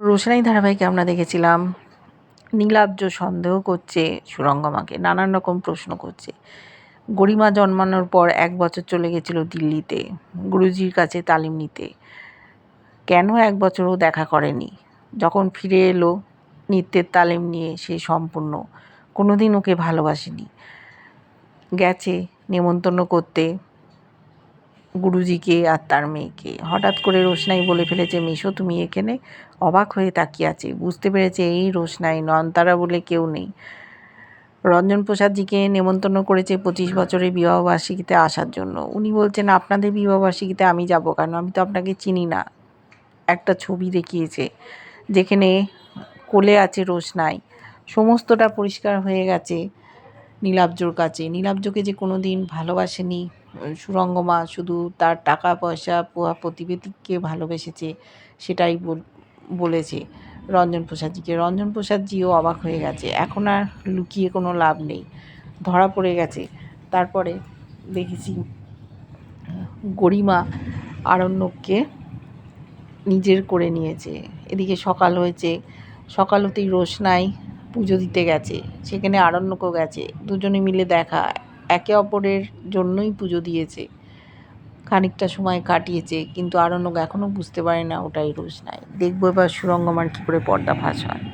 রোশনাই ধারাবাহিকে আমরা দেখেছিলাম। নীলাব্জ সন্দেহ করছে সুরঙ্গমাকে নানান রকম প্রশ্ন করছে। গরিমা জন্মানোর পর এক বছর চলে গেছিল দিল্লিতে, গুরুজির কাছে তালিম নিতে। কেন এক বছরও দেখা করেনি? যখন ফিরে এলো, নৃত্যের তালিম নিয়ে সে সম্পূর্ণ কোনো দিন ওকে ভালোবাসেনি। গেছে, নেমন্তন্ন করতে। গুরুজিকে আর তার মেয়েকে। হঠাৎ করে রোশনাই বলে ফেলেছে, মিশো, তুমি এখানে অবাক হয়ে তাকিয়ে আছে। বুঝতে পেরেছে এই রোশনাই, নয়নতারা বলে কেউ নেই। রঞ্জন প্রসাদজিকে নেমন্তন্ন করেছে পঁচিশ বছরের বিবাহবার্ষিকীতে আসার জন্য। উনি বলছেন, আপনাদের বিবাহবার্ষিকীতে আমি যাব কেন? আমি তো আপনাকে চিনি না। একটা ছবি দেখিয়েছে, যেখানে কোলে আছে রোশনাই। সমস্তটা পরিষ্কার হয়ে গেছে নীলাব্জর কাছে। নীলাব্জকে যে কোনো দিন ভালোবাসেনি সুরঙ্গমা শুধু তার টাকা পয়সা পোয়া প্রতিবেদীকে ভালোবেসেছে, সেটাই বলেছে রঞ্জন প্রসাদজিকে। রঞ্জন প্রসাদজিও অবাক হয়ে গেছে। এখন আর লুকিয়ে কোনো লাভ নেই। ধরা পড়ে গেছে। তারপরে দেখেছি গরিমা আরণ্যককে নিজের করে নিয়েছে। এদিকে সকাল হয়েছে। সকাল হতেই রোশনাই পুজো দিতে গেছে। সেখানে আরণ্যকও গেছে। দুজনে মিলে দেখা একে অপরের জন্যই পুজো দিয়েছে। খানিকটা সময় কাটিয়েছে, কিন্তু আরণ্যক এখনও বুঝতে পারে না ওটাই রোজ নাই। দেখব এবার সুরঙ্গমার কী করে পর্দা ফাঁস হয়।